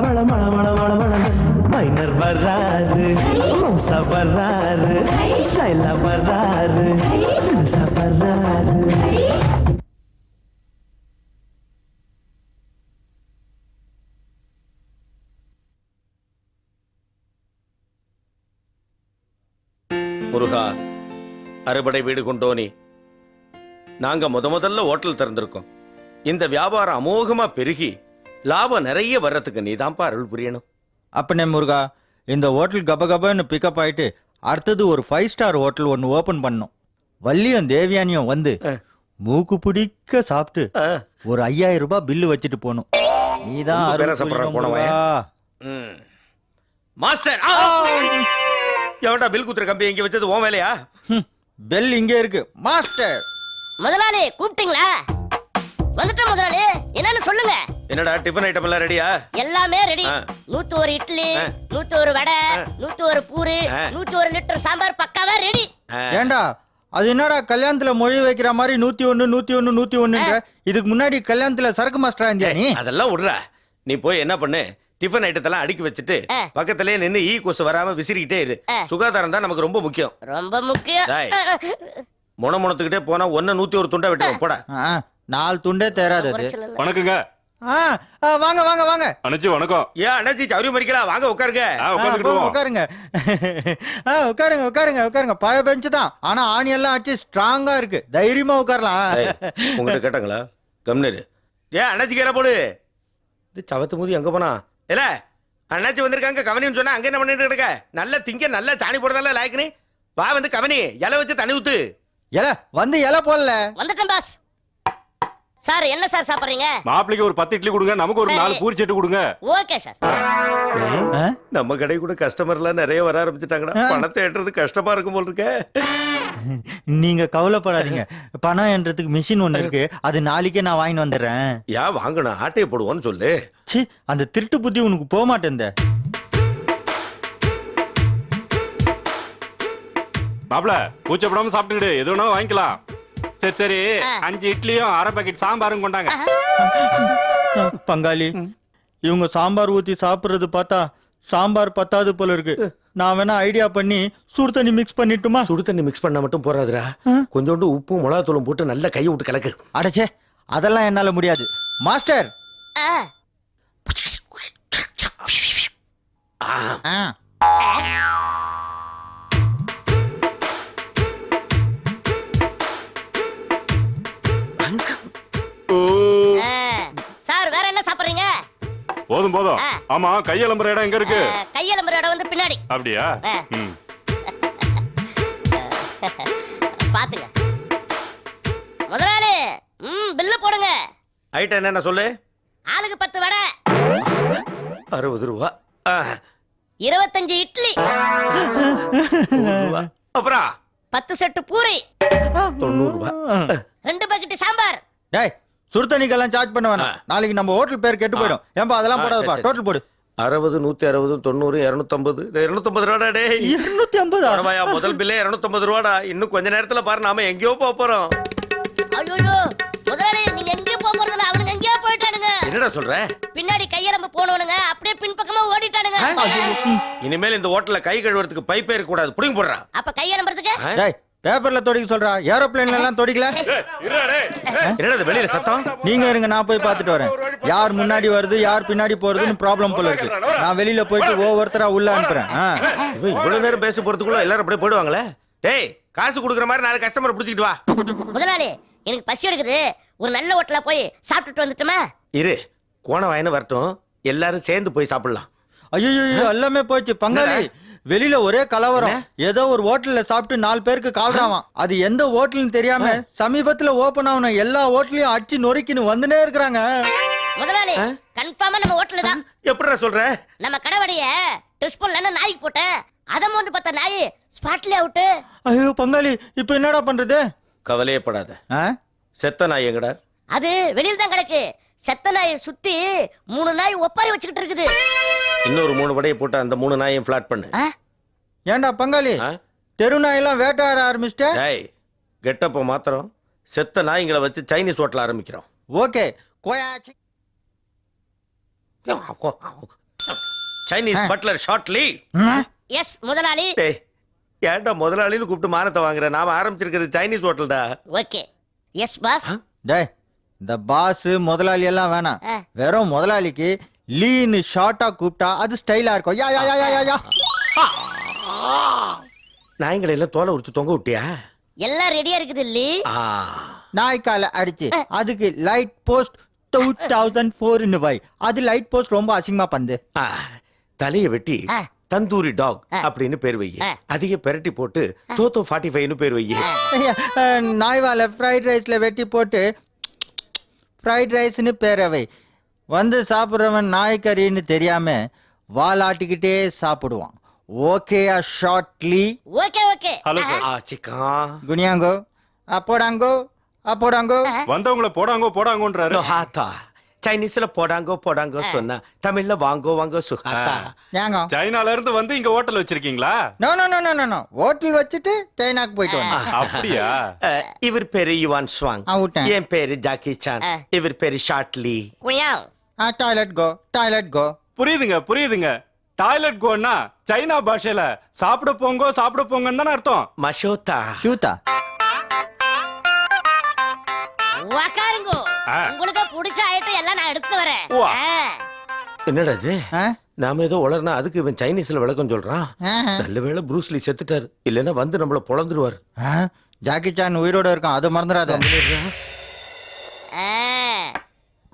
வள பல பல பல பல மைனர் வர்றாரு மோசா வர்றாரு ஸ்டைலா வர்றாரு மோசா வர்றாரு முருகா அறுபடை வீடு கொண்டோனே நாங்க முத முதல்ல ஹோட்டல் திறந்திருக்கோம். இந்த வியாபாரம் அமோகமா பெருகி லாபம் நிறைய வர்றதுக்கு நீதான்ப்பா அருள் புரியணும். அப்பனே முருகா இந்த ஹோட்டல் கபகபன்னு பிக்கப் ஆயிட்டு அடுத்தது ஒரு ஃபைவ் ஸ்டார் ஹோட்டல் ஒன்று ஓபன் பண்ணோம் வள்ளியும் தேவியானியும் வந்து மூக்கு பிடிக்க சாப்பிட்டு ஆ, ஒரு ஐயாயிரம் ரூபாய் பில்லு வச்சுட்டு போகணும். நீதான். முருகா. ம். மாஸ்டர்! எவன்டா பில் குத்துற கம்பி இங்க வச்சது உன் வேலையா? பெல் இங்கே இருக்கு. மாஸ்டர். முதலாளி கூப்பிட்டீங்களா? வந்துட்டேன் முதலாளி. என்னன்னு சொல்லுங்க. என்னடா டிஃபன் ஐட்டம் எல்லாம் ரெடியா எல்லாமே ரெடி. நூத்தி ஒரு இட்லி. நூத்தி ஒரு வடை. நூத்தி ஒரு பூரி. நூத்தி ஒரு லிட்டர் சாம்பார் பக்காவா ரெடி ஏண்டா அது என்னடா கல்யாணத்துல மொழி வைக்கிற மாதிரி நூத்தி ஒண்ணு நூத்தி ஒண்ணு நூத்தி ஒண்ணுன்ற இதுக்கு முன்னாடி கல்யாணத்துல சரக்கு மாஸ்டரா இருந்தியா நீ? அதெல்லாம் விடுறா. நீ போய் என்ன பண்ணு? டிஃபன் ஐட்டத்தெல்லாம் அடுக்கி வச்சுட்டு ஆ. பக்கத்திலே நின்னு ஈ கொசு வராம விசிறிக்கிட்டே இரு. சுகாதாரம் தான் நமக்கு ரொம்ப முக்கியம். ரொம்ப முக்கியம். முனத்துக்கிட்டே போனா ஒன்னு நூத்தி ஒரு துண்டா வெட்டுவோம். போடா. நாலு துண்டே தேராது. வணக்கங்க. வாங்க வாங்க வாங்க. அனுச்சி வணக்கம். ஏன் அண்ணாச்சி சௌரி மறிக்கலாம் வாங்க உட்காருங்க. உட்காருங்க. ஆ, உட்காருங்க உட்காருங்க உட்காருங்க. பழைய பெஞ்சு தான். ஆனா ஆணி எல்லாம் அடிச்சு ஸ்ட்ராங்கா இருக்கு. தைரியமா உட்காரலாம். உங்ககிட்ட கேட்டாங்களா? கம்னரு ஏன் அண்ணாச்சி கேர போடு. இது சவத்து மூதி எங்க போனா? இல்ல அண்ணாச்சி வந்திருக்காங்க கவனின்னு சொன்னா அங்க என்ன பண்ணிட்டு இருக்க நல்ல திங்க நல்ல சாணி போடுறதால லாய்க்குனி வா வந்து கவனி இலை வச்சு தண்ணி ஊத்து. எல வந்து இலை போடல. வந்துட்டேன் பாஸ் சார் என்ன சார் சாப்பிடுறீங்க? மாப்பிளைக்கு ஒரு பத்து இட்லி கொடுங்க நமக்கு ஒரு. நாலு பூரி செட்டு கொடுங்க. Okay sir? நம்ம கடை கூட கஸ்டமர் எல்லாம் நிறைய வர ஆரம்பிச்சுட்டாங்கடா. பணத்தை ஏற்றுறது கஷ்டமா இருக்கும் போல் இருக்க. நீங்க கவலைப்படாதீங்க. பணம் என்றதுக்கு மிஷின் ஒண்ணு இருக்கு. அது நாளைக்கே நான் வாங்கிட்டு வந்துடுறேன். ஏன் வாங்கணும். ஆட்டையை போடுவோன்னு சொல்லு. சி அந்த திருட்டு புத்தி உனக்கு போக மாட்டேன் மாப்பிள கூச்சப்படாம சாப்பிட்டுக்கிடு. எது வேணாலும் வாங்கிக்கலாம். சரி சரி. அஞ்சு இட்லியும் அரை பாக்கெட் சாம்பாரும் கொண்டாங்க. பங்காளி இவங்க சாம்பார் ஊத்தி சாப்பிடுறது பார்த்தா சாம்பார் பத்தாது போல இருக்கு. நான் வேணா ஐடியா பண்ணி சுடு தண்ணி மிக்ஸ் பண்ணிட்டுமா? சுடு தண்ணி மிக்ஸ் பண்ணா மட்டும் போறாதுடா. கொஞ்சோண்டு உப்பும் மிளகாத்தூளும் போட்டு நல்லா கையை விட்டு கலக்கு. அடச்சே அதெல்லாம் என்னால முடியாது. மாஸ்டர்! ஆ. என்ன சாப்பிடுறீங்க? போதும் போதும். ஆமா கையெலம்புற இடம் எங்க இருக்கு? கையெலும்புற இடம் வந்து பின்னாடி. அப்படியா. பாத்துங்க. முதலாளி ம் பில்லு போடுங்க. ஐட்டம் என்னென்ன சொல்லு? ஆளுக்கு பத்து வடை. அறுபது ரூபா. இருபத்தஞ்சு இட்லி. அப்புறம்? பத்து செட்டு பூரி. தொண்ணூறு ரூபா. ரெண்டு பக்கெட் சாம்பார். டேய் சுடு தண்ணிக்கெல்லாம் சார்ஜ் பண்ண வேணாம். நாளைக்கு நம்ம ஹோட்டல் பேர் கெட்டு போயிடும். ஏன்பா அதெல்லாம் போடாதப்பா. டோட்டல் போடு. அறுபது நூத்தி அறுபது தொண்ணூறு இருநூத்தம்பது. இருநூத்தம்பது ரூபாடா டேய். இருநூத்தி ஐம்பது பரவாயா முதல் பில்லே இருநூத்தம்பது ரூபாடா. இன்னும் கொஞ்ச நேரத்துல பாரு நாம எங்கேயோ போக போறோம். ஐயோ முதலாளி நீங்க எங்கேயும் போக போறதில்ல அவனுங்க எங்கேயோ போயிட்டானுங்க. என்னடா சொல்ற? பின்னாடி கையெலும்பு போனவனுங்க அப்படியே பின்பக்கமா ஓடிட்டானுங்க. இனிமேல் இந்த ஹோட்டல்ல கை கழுவுறதுக்கு பைப்பே இருக்க கூடாது புடிங்க போடுறா. அப்ப கையெலும்புறதுக்கு? டேய் பேப்பர்ல தொடிக்க சொல்றா. ஏரோப்ளேன்ல எல்லாம் தொடிக்கல? ஏய், இருடா டேய். ஏய், என்னடா இது வெளியில சத்தம்? நீங்க இருங்க நான் போய் பார்த்துட்டு வரேன். யார் முன்னாடி வருது யார் பின்னாடி போறதுன்னு ப்ராப்ளம் போல இருக்கு. நான் வெளியில போயிட்டு ஒவ்வொருத்தரா உள்ள அனுப்புறேன். இவ்வளவு நேரம் பேச போறதுக்குள்ள எல்லாரும் அப்படியே போயிடுவாங்களே? டேய் காசு கொடுக்குற மாதிரி நாலு கஸ்டமர் பிடிச்சிட்டு வா. முதலாளி எனக்கு பசி எடுக்குது. ஒரு நல்ல ஹோட்டல்ல போய் சாப்பிட்டுட்டு வந்துட்டுமா? இரு கோண வாயின்னு வரட்டும். எல்லாரும் சேர்ந்து போய் சாப்பிடலாம். ஐயோ எல்லாமே போச்சு. பங்காளி வெளியில ஒரே கலவரம். ஏதோ ஒரு ஹோட்டல்ல சாப்பிட்டு நாலு பேருக்கு கால்றாவான் அது எந்த ஹோட்டல்னு தெரியாம சமீபத்துல ஓபன் ஆன எல்லா ஹோட்டலையும் அடிச்சு நொறுக்கின்னு வந்துனே இருக்கிறாங்க. முதலாளி கன்ஃபார்மா நம்ம ஹோட்டல் தான். எப்படிடா சொல்ற? நம்ம கடவடைய ட்விஸ்ட் பண்ணலன்னு நாய்க்கு போட்டேன்? அதை மோந்து பார்த்த நாய் ஸ்பாட்லயே அவுட்டு. ஐயோ பங்காளி இப்ப என்னடா பண்றது? கவலையே படாத. ஆ? செத்த நாய் எங்கடா? அது வெளியில தான் கிடக்கு. செத்த நாயை சுத்தி மூணு நாய் ஒப்பாரி வச்சுக்கிட்டு இருக்குது. இன்னொரு மூணு வடையை போட்டு அந்த மூணு நாயையும் ஃபிளாட் பண்ணு. ஆ? ஏன்டா பங்காளி? தெரு நாயெல்லாம் வேட்டையாட ஆரம்பிச்சிட்ட? டேய் கெட்டப்ப மாத்திரம் செத்த நாய்ங்களை வச்சு சைனீஸ் ஹோட்டல் ஆரம்பிக்கிறோம். ஓகே. கோயாச்சி சைனீஸ் பட்லர் ஷார்ட்லி எஸ் முதலாளி. டேய் ஏன்டா முதலாளின்னு கூப்பிட்டு மானத்தை வாங்குற? நாம ஆரம்பிச்சிருக்கிறது சைனீஸ் ஹோட்டல்டா ஓகே. எஸ் பாஸ் டேய் இந்த பாஸ் முதலாளி எல்லாம் வேணாம். வெறும் முதலாளிக்கு லீன்னு ஷார்ட்டா கூப்பிட்டா அது ஸ்டைலா இருக்கும். யா யா யா யா, யா யா. நாய்ங்களை எல்லாம் தோலை உரிச்சு தொங்க விட்டியா? எல்லாம் ரெடியா இருக்குது இல்லி ஆ. நாய்க்கால அடிச்சு. அதுக்கு லைட் போஸ்ட் டூ தௌசண்ட் ஃபோர்னு வை. அது லைட் போஸ்ட் ரொம்ப அசிங்கமா பந்து. ஆ, தலைய வெட்டி ஆ. தந்தூரி டாக் ஆ. அப்படின்னு பேர் வை ஆ. அதிக பெரட்டி போட்டு தோத்தோ ஃபார்ட்டி ஃபைவ்னு பேர் வை ஐயா, அஹ், நாய் வாழை ஃப்ரைட் ரைஸ்ல வெட்டி போட்டு ஃப்ரைட் ரைஸ்னு பேரை வை வந்து சாப்பிட்றவன் நாய்க்கறின்னு தெரியாம வாலாட்டிக்கிட்டே சாப்பிடுவான். ஓகேயா shortly okay okay hello sir ஆ சிக்கா குனியாங்கோ அப்போடாங்கோ அப்போடாங்கோ வந்தவங்கள போடாங்கோ போடாங்கோன்றாரு. ஹாத்தா சைனீஸ்ல போடாங்கோ போடாங்கோ சொன்னா தமிழ்ல வாங்கோ வாங்கோ சுஹாத்தா ஏங்க. சைனால இருந்து வந்து இங்க ஹோட்டல் வச்சிருக்கீங்களா? No no no no no no hotel வச்சுட்டு சைனாக்கு போயிட்டு வந்தேன். அப்படியா? அஹ், இவர் பேரு யுவான் ஸ்வாங். என் பேரு ஜாக்கி சான் ஆ. இவர் பேரு ஷார்ட்லி குயாங் ஆ டாய்லெட் கோ டாய்லெட் கோ புரியுதுங்க புரியுதுங்க. டாய்லெட் கோன்னா சைனா பாஷையில சாப்பிட போங்கோ சாப்பிட போங்கன்னு தானே அர்த்தம். மஷோத்தா ஷூத்தா உக்காருங்கோ. ஆ. உங்களுக்கு பிடிச்ச ஐட்டம் எல்லாம் நான் எடுத்து வரேன். உவா. ஆ. என்னடா இது? ஆ? நாம ஏதோ உளர்னா அதுக்கு இவன் சைனீஸ்ல விளக்கம் சொல்றான். ஆஹா. நல்ல வேளை ப்ரூஸ்லி செத்துட்டாரு. இல்லைன்னா வந்து நம்மள பொழந்துருவாரு. ஆ? ஜாக்கி சான் உயிரோட இருக்கான். அது மறந்துடாத. ஆ.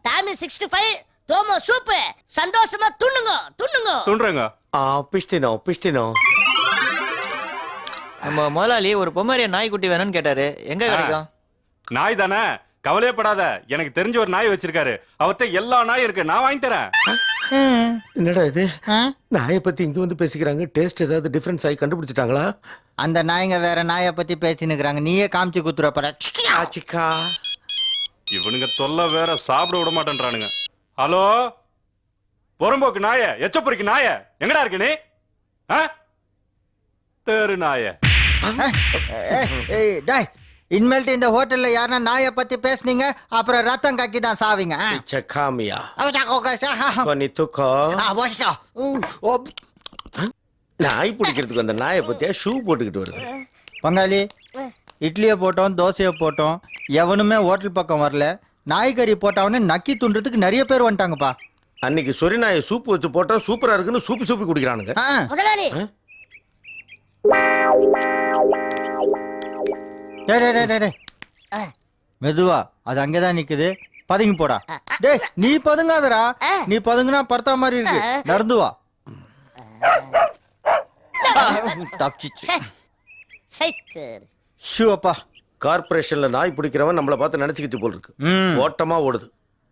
டாமி சிக்ஸ்டி ஃபைவ் தோமோ சூப்பு. சந்தோஷமா துண்ணுங்க துண்ணுங்க. துண்டுறங்க ஆ பிஷ்டினோ பிஷ்டினோ. நம்ம முதலாளி ஒரு பொம்மரியா நாய்க்குட்டி வேணும்னு கேட்டாரு. எங்க கிடைக்கும்? நாய் தானே கவலையப்படாத எனக்கு தெரிஞ்ச ஒரு நாய் வச்சிருக்காரு. அவர்கிட்ட எல்லா நாயும் இருக்கு. நான் வாங்கி தரேன். என்னடா இது? நாயை பத்தி இங்க வந்து பேசிக்கிறாங்க. டேஸ்ட் ஏதாவது டிஃபரன்ஸ் ஆகி கண்டுபிடிச்சிட்டாங்களா? அந்த நாய்ங்க வேற நாயை பத்தி பேசினுக்குறாங்க நீயே காமிச்சு குத்துற போற. இவனுங்க தொல்லை வேற சாப்பிட விட மாட்டேன்றானுங்க. ஹலோ புறம்போக்கு நாய எச்சப்பொறிக்கு நாய எங்கடா இருக்கு நீ ஆ? தெரு நாய ஏய், டேய் இனிமேல்ட்டு இந்த ஹோட்டல்ல யாருன்னா நாயை பத்தி பேசுனீங்க அப்புறம் ரத்தம் கக்கி தான் சாவீங்க? சக்காமியா அவச்சா, கோக்கா, சா, ஆ, கொனி துக்கோ ஆ, வாசிக்கோ. ஊ, ஓ. நாய் பிடிக்கிறதுக்கு அந்த நாயை பத்தியா ஷூ போட்டுக்கிட்டு வருது பங்காளி இட்லியை போட்டோம் தோசையை போட்டோம் எவனுமே ஹோட்டல் பக்கம் வரல நாய்கறி போட்டவனே நக்கி துண்டுறதுக்கு நிறைய பேர் வந்துட்டாங்கப்பா. அன்னைக்கு சொரி நாயை சூப்பு வச்சு போட்டோம் சூப்பரா இருக்குன்னு சூப்பு சூப்பி குடிக்கிறானுங்க. ஆ, முதலாளி. டேய், டேய், டேய், டேய், டேய். ஆ. மெதுவா அது அங்கேதான் நிக்குது. பதுங்கி போடா. டேய் நீ பதுங்காதடா. ஆ. நீ பதுங்குனா பர்த்தா மாதிரி இருக்கு. ஆ. நடந்து வா. தப்பிச்சிச்சு. ச்சே. சைத்தர். ஷூ அப்பா. கார்பரேஷன்ல நாய் பிடிக்கிறவன் நம்மள பார்த்து நினைச்சுக்கிச்சு போல் இருக்கு. ம். ஓட்டமா ஓடுது.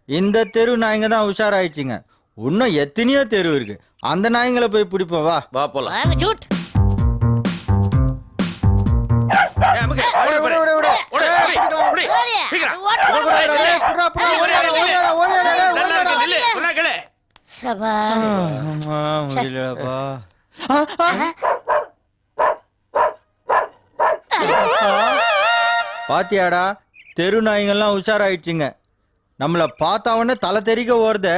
இந்த தெரு நாய்ங்க தான் உஷாராயிடுச்சுங்க. இன்னும் எத்தனையோ தெரு இருக்கு. அந்த நாய்ங்களை போய் பிடிப்போம் வா. வா போலாம். வாங்க ஜூட் ஏய், அமுக்கு, ஓடு. ஓடு, ஓடி, ஓடி, சீக்கிரம். புறா, புறா, நல்லா. இருக்கு, நில்லு, கேளு. சபா ஆமா, முடியலப்பா. ஆ, ஆ. பாத்தியாடா தெரு நாய்ங்கெல்லாம் உஷாராயிடுச்சுங்க. நம்மள பார்த்தாவனே தலை தெறிக்க ஓடுத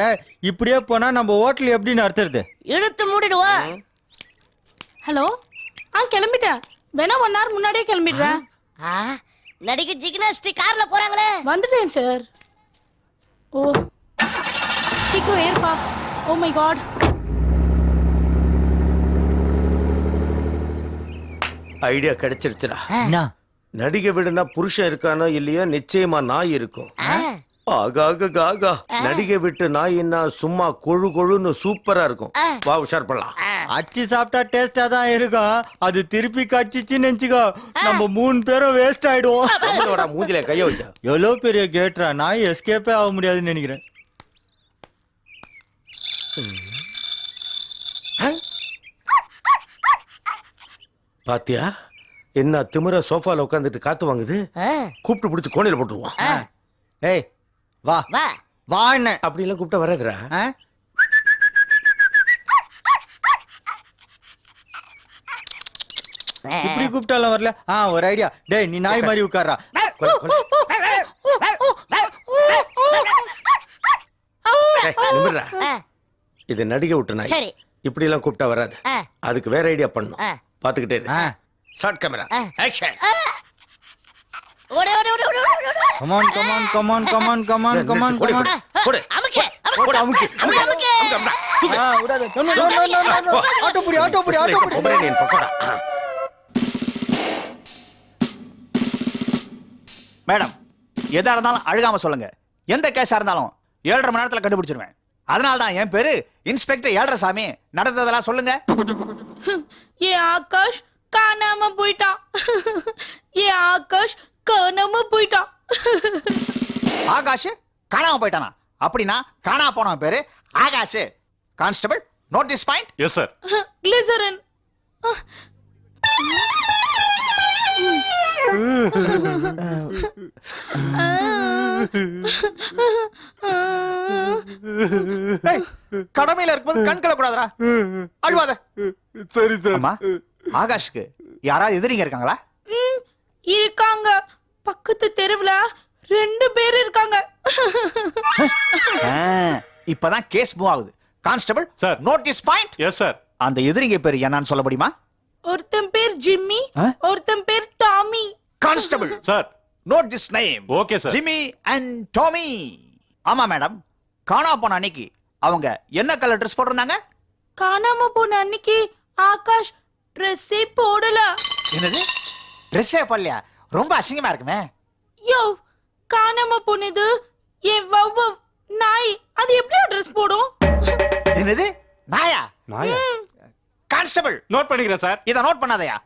இப்படியே போனா நம்ம ஹோட்டல் எப்படி நடத்துறது இழுத்து மூடிடுவோம் ஹலோ ஆ கிளம்பிட்டேன் வேணா ஒன் ஹவர் முன்னாடியே கிளம்பிடுறேன் ஆ, நடிகை ஜிக்னாஸ்டி கார்ல போறாங்களே. வந்துட்டேன் சார் ஓ சீக்கிரம் ஏற்பா ஓ மை காட் ஐடியா கிடைச்சிருச்சுடா. என்ன? நடிகை விடுனா புருஷன் இருக்கானோ இல்லையோ நிச்சயமா நாய் இருக்கும். ஆ, ஆகாக ஆகா நடிகை விட்டு நாயின்னா சும்மா கொழு கொழுன்னு சூப்பரா இருக்கும். வா உஷார் பண்ணலாம். அடிச்சு சாப்பிட்டா டேஸ்டா தான் இருக்கும் அது திருப்பி கடிச்சிச்சுன்னு நினைச்சுக்கோ. நம்ம மூணு பேரும் வேஸ்ட் ஆயிடுவோம். மூஞ்சில கைய வச்சா. எவ்வளோ பெரிய கேட்ரா நான் எஸ்கேப்பே ஆக முடியாதுன்னு நினைக்கிறேன். பாத்தியா? என்ன திமிர சோஃபால உட்காந்துட்டு காத்து வாங்குது? கூப்பிட்டு பிடிச்சு கோணையில போட்டுருவோம். ஆ, ஏய் வா. வா. வா என்ன? அப்படி எல்லாம் கூப்பிட்டா வராதுடா. ஆ? இப்படி கூப்பிட்டாலும் வரல. ஆ ஒரு ஐடியா டேய் நீ நாய் மாதிரி உட்கார்றா. இது நடிகை விட்டு நாய். சரி. இப்படி எல்லாம் கூப்பிட்டா வராது. அதுக்கு வேற ஐடியா பண்ணணும். ஆ. பாத்துக்கிட்டே இரு. Short camera. ஆக்ஷன் ஓடு, ஓடு, ஓடு, ஓடு, ஓடு, ஓடு. Come on come on come on come on come on come on come on கொடு. அமுக்கு, அமுக்கு. அமுக்கு, அமுக்கு, அமுக்கு. அமுக்கு, அமுக்கு. ஆ விடாத no, no, no, no, no, no. Auto புடி ஆட்டோ புடி ஆட்டோ புடி பொம்பரேனியன் பக்கோடா ஆ. மேடம் எதா இருந்தாலும் அழுகாம சொல்லுங்க எந்த கேஸா இருந்தாலும் ஏழரை மணி நேரத்துல கண்டுபிடிச்சிருவேன் அதனால தான் என் பேரு இன்ஸ்பெக்டர் ஏழரை சாமி நடந்ததெல்லாம் சொல்லுங்க ஏ ஆகாஷ் காணாம போயிட்டான் ஏ ஆகாஷ் காணாம போயிட்டான் ஆகாஷ் காணாம போயிட்டானா? அப்படின்னா காணாம போனவன் பேரு Aakash. Constable note this point? Yes sir glycerine. கடமையில இருக்கும்போது கண் கலக்கூடாதா அழுவாத. சரி அம்மா. ஆகாஷ்க்கு யாராவது எதிரிங்க இருக்காங்களா? ம், இருக்காங்க. பக்கத்து தெருவுல ரெண்டு பேர் இருக்காங்க. ஆ, இப்பதான் கேஸ் மூவ் ஆகுது. Constable Sir. Note this point yes sir அந்த எதிரிங்க பேரு என்னன்னு சொல்ல முடியுமா? ஒருத்தன் பேர் ஜிம்மி? ஒருத்தன் பேர் Tommy. Constable sir note this name okay sir Jimmy and Tommy. ஆமா மேடம் காணா போன அன்னைக்கு அவங்க என்ன கலர் ட்ரெஸ் போட்டிருந்தாங்க? காணாம போன அன்னைக்கு ஆகாஷ் ட்ரெஸ்ஸே போடல. என்னது? ட்ரெஸ்ஸே போடலையா? ரொம்ப அசிங்கமா இருக்குமே. யோ காணாம போனது. என் வவ்வ நாய் அது எப்படி ட்ரெஸ் போடும்? என்னது? நாயா? நாயா? கான்ஸ்டபிள். நோட் பண்ணிக்கிறேன் சார். இத நோட் பண்ணாதயா?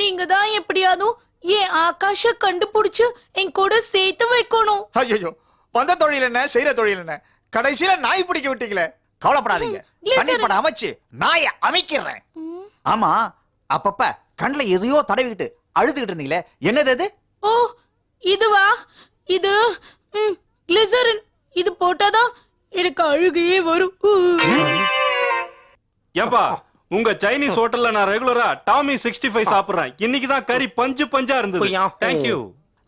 நீங்க தான் எப்படியாவது என் ஆகாஷ கண்டுபிடிச்சு என் கூட சேர்த்து வைக்கணும். ஐயோ வந்த தொழில் என்ன செய்யற தொழில் என்ன? கடைசியில நாய் பிடிக்க விட்டீங்களே. கவலைப்படாதீங்க. தண்ணி. படம் அமைச்சு நாயை அமைக்கிறேன். ஆமா அப்பப்ப கண்ணுல எதையோ தடவிக்கிட்டு அழுதுகிட்டு இருந்தீங்களே? என்னது அது? ஓ இதுவா? இது கிளிசரின் இது போட்டாதான் எனக்கு அழுகையே வரும். ஊ. ஏன்பா உங்க சைனீஸ் ஹோட்டல்ல நான் ரெகுலரா டாமி சிக்ஸ்டி ஃபைவ் சாப்பிடுறேன். இன்னைக்கு தான் கறி பஞ்சு பஞ்சா இருந்தது. தேங்க்யூ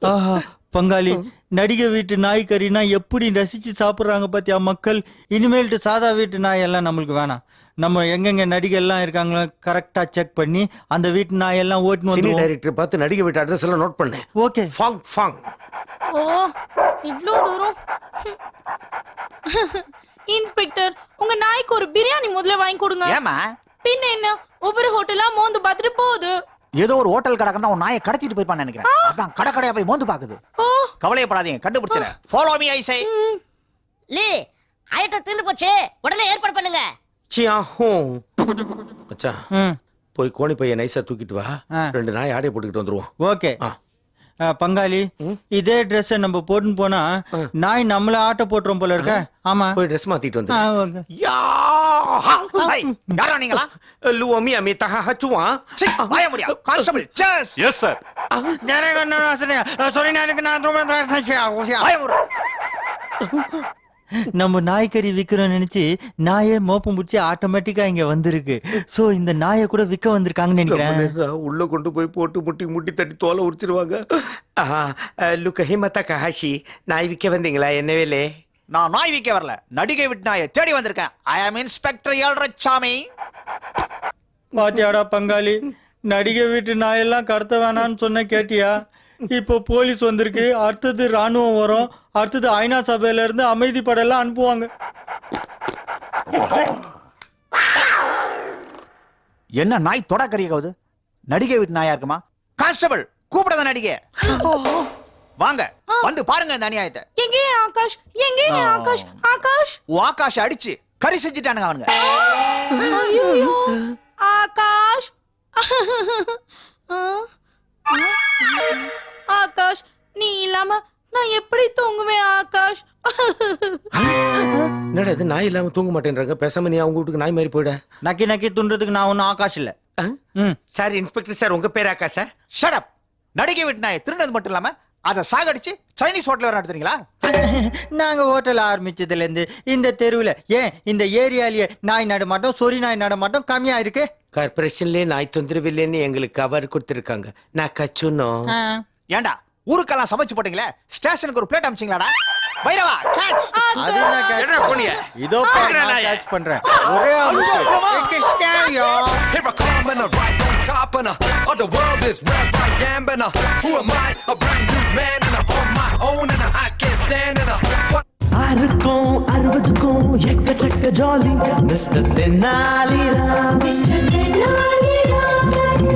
ஆஹா. பங்காளி நடிகை வீட்டு நாய் கறினா எப்படி ரசிச்சு சாப்பிடுறாங்க பாத்தியா மக்கள்? இனிமேல்ட்டு சாதா வீட்டு நாய் எல்லாம் நம்மளுக்கு வேணாம். நம்ம எங்கெங்க நடிகை எல்லாம் இருக்காங்களோ கரெக்டா செக் பண்ணி அந்த வீட்டு நாய் எல்லாம் ஓட்டுன்னு சினி வந்துருவோம். டைரக்டர் பார்த்து நடிகை வீட்டு அட்ரஸ் எல்லாம் நோட் பண்ணேன் ஓகே. ஃபாங் ஃபாங் ஓ இவ்ளோ தூரம்? இன்ஸ்பெக்டர் உங்க நாய்க்கு ஒரு பிரியாணி முதல்ல வாங்கி கொடுங்க. ஏமா பின்ன என்ன? ஒவ்வொரு ஹோட்டலா மோந்து பார்த்துட்டு போகுது. ஏதோ ஒரு ஹோட்டல் கடை உன் நாயை கடத்திட்டு போயிருப்பான்னு நினைக்கிறேன். அதான் கடை கடையா போய் மோந்து பாக்குது. கவலையப்படாதீங்க கண்டுபிடிச்சேன் ஃபாலோ மீ ஐ சை லீ ஐட்டம் தீர்ந்து போச்சு. உடனே ஏற்பாடு பண்ணுங்க. சியா ஹூ. மச்சான் ம். போய் கோணி பைய நைஸா தூக்கிட்டு வா. ரெண்டு நாய் ஆடைய போட்டுக்கிட்டு வந்துருவோம். ஓகே. ஆ. ஆ, பங்காளி இதே ட்ரெஸ் நம்ம போட்டுன்னு போனா நாய் நம்மள ஆட்ட போட்டுரும் போல இருக்க. ஆமா. போய் ட்ரெஸ் மாத்திட்டு வந்து. யா! யாரா நீங்களா? லு அமி தஹா ஹச்சுவா வாய முடியா. கான்ஸ்டபிள் சேஸ் எஸ் சார் நிறைய கண்ணு sorry, நான் எனக்கு நான் ரொம்ப தரேன். வாய மூடு. நம்ம நாய்க்கறி விக்கிறோம் நினைச்சு நாயே மோப்பம் பிடிச்சி ஆட்டோமேட்டிக்கா இங்க வந்திருக்கு. சோ இந்த நாயை கூட விக்க வந்திருக்காங்கன்னு நினைக்கிறேன். உள்ள கொண்டு போய் போட்டு முட்டி முட்டி தட்டி தோலை உரிச்சிருவாங்க. லுக்க ஹிமத்தா கஹாஷி நாய் விற்க வந்தீங்களா? என்ன வேலே நான் நாய் விக்க வரல நடிகை விட்டு நாயை தேடி வந்திருக்கேன். ஐ ஆம் இன்ஸ்பெக்டர் ஏழ்ரச்சாமி பாத்தியாடா பங்காளி நடிகை வீட்டு நாயெல்லாம் கடத்த வேணாம்னு சொன்ன கேட்டியா? இப்போ போலீஸ் வந்திருக்கு அடுத்தது ராணுவம் வரும் அடுத்தது ஐநா சபையில இருந்து அமைதி படையெல்லாம் அனுப்புவாங்க. என்ன நாய் தொட கறியாகுது நடிகை விட்டு நாயா இருக்குமா? கான்ஸ்டபிள் கூப்பிடாத நடிகை. வாங்க வந்து பாருங்க இந்த அநியாயத்தை. எங்கே ஆகாஷ்? எங்கே ஆகாஷ்? ஆகாஷ்? உன் ஆகாஷ் அடிச்சு கறி செஞ்சுட்டானுங்க அவனுங்க. ஐயோ ஆகாஷ். ஆகாஷ் நீ இல்லாம நான் எப்படி தூங்குவேன் ஆகாஷ்? என்னடா இது? நாய் இல்லாம தூங்க மாட்டேன்றாங்க. பேசாம நீ அவங்க வீட்டுக்கு நாய் மாதிரி போயிட. நக்கி நக்கி துன்றதுக்கு நான் ஒன்றும் ஆகாஷ் இல்ல. சார் இன்ஸ்பெக்டர் சார் உங்க பேர் ஆகாஷா? ஷடப் நடிகை விட்டு நாயை திருநது மட்டும் இல்லாம அதை சாகடிச்சு சைனீஸ் ஹோட்டல் வர நடத்துறீங்களா நாங்க ஹோட்டல் ஆரம்பிச்சதுல இருந்து இந்த தெருவுல ஏன் இந்த ஏரியாலயே நாய் நட மாட்டோம் சொறி நாய் நட மாட்டோம் கம்மியா இருக்கு? கார்பரேஷன்லயே நாய் தொந்தரவு இல்லைன்னு எங்களுக்கு கவர் கொடுத்துருக்காங்க. நான் கச்சுனோம். ஆ. ஏன்டா ஊருக்கெல்லாம் சமைச்சு போட்டீங்களே? ஸ்டேஷனுக்கு ஒரு பிளேட் அமிச்சிங்களாடா? வைரவா கேட்ச் அது என்ன catch? என்னடா போனிய இதோ பாரு, நான் catch பண்றேன் ஒரே. Here I come and I'm right on top and uh, the world is where I am and uh, who am I? A brand new man and I'm on my own and uh, I can't stand and uh, what ஆறுக்கும் அறுபதுக்கும் எக்கச்சக்க jolly mister Tenali Ram